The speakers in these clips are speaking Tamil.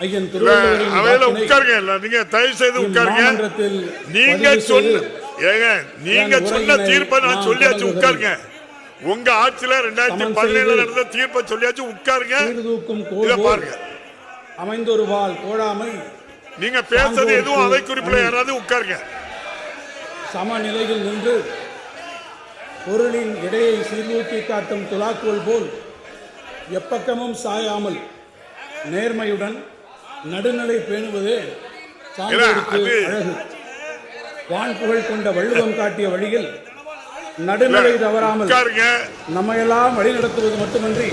ஐயன் அவையில உட்காருங்க இல்ல நீங்க தயவு செய்து உட்காருங்க நீங்க சொன்ன ஏங்க நீங்க சொன்ன தீர்ப்பை நான் சொல்லியாச்சு. உட்காருங்க உங்க ஆட்சியில ரெண்டாயிரத்தி பதினேழுல நடந்த தீர்ப்பை சொல்லியாச்சு உட்காருங்க இத பாருங்க அமைந்தொரு வாள் கோடாமை நீங்க பேசுறது எதுவும் அவை குறிப்பில். யாராவது உட்காருங்க சமநிலையில் நின்று பொருளின் இடையை சீர்தூக்கி காட்டும் துலாக்கோல் போல் எப்பக்கமும் சாயாமல் நேர்மையுடன் நடுநிலை பேணுவதே சான்றோருக்கு அழகு. வான்புகழ் கொண்ட வள்ளுவம் காட்டிய வழியில் நடுநிலை தவறாமல் நம்மையெல்லாம் வழிநடத்துவது மட்டுமன்றி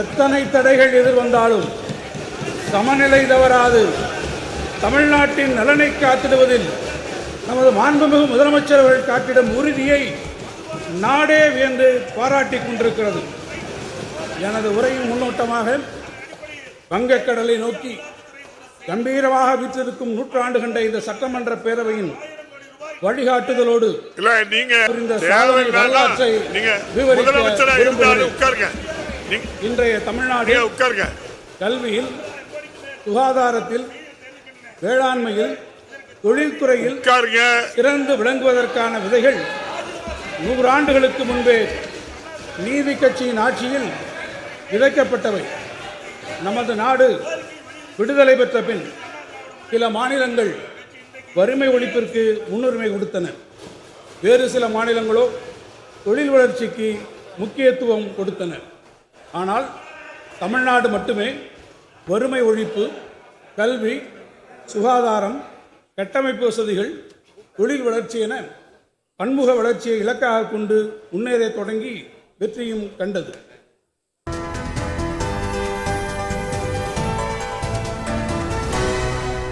எத்தனை தடைகள் எதிர்வந்தாலும் சமநிலை தவறாது. தமிழ்நாட்டின் நலனை காத்திடுவதில் நமது மாண்புமிகு முதலமைச்சர் அவர்கள் காட்டிடும் உறுதியை நாடே வியந்து பாராட்டிக் கொண்டிருக்கிறது. எனது உரையின் முன்னோட்டமாக வங்கக்கடலை நோக்கி கம்பீரமாக விற்றிருக்கும் நூற்றாண்டு கண்ட இந்த சட்டமன்ற பேரவையின் வழிகாட்டுதலோடு இல்ல நீங்க வரலாற்றை விவரிக்க இன்றைய தமிழ்நாடு உட்காருங்க. கல்வியில் சுகாதாரத்தில் வேளாண்மையில் தொழில்துறையில் சிறந்து விளங்குவதற்கான விதைகள் நூறாண்டுகளுக்கு முன்பே நீதி கட்சியின் ஆட்சியில் விதைக்கப்பட்டவை நமது நாடு விடுதலை பெற்ற பின் சில மாநிலங்கள் வறுமை ஒழிப்பிற்கு முன்னுரிமை கொடுத்தன. வேறு சில மாநிலங்களோ தொழில் வளர்ச்சிக்கு முக்கியத்துவம் கொடுத்தன. ஆனால் தமிழ்நாடு மட்டுமே வறுமை ஒழிப்பு கல்வி சுகாதாரம் கட்டமைப்பு வசதிகள் தொழில் வளர்ச்சி என பன்முக வளர்ச்சியை இலக்காக கொண்டு முன்னேற தொடங்கி வெற்றியும் கண்டது.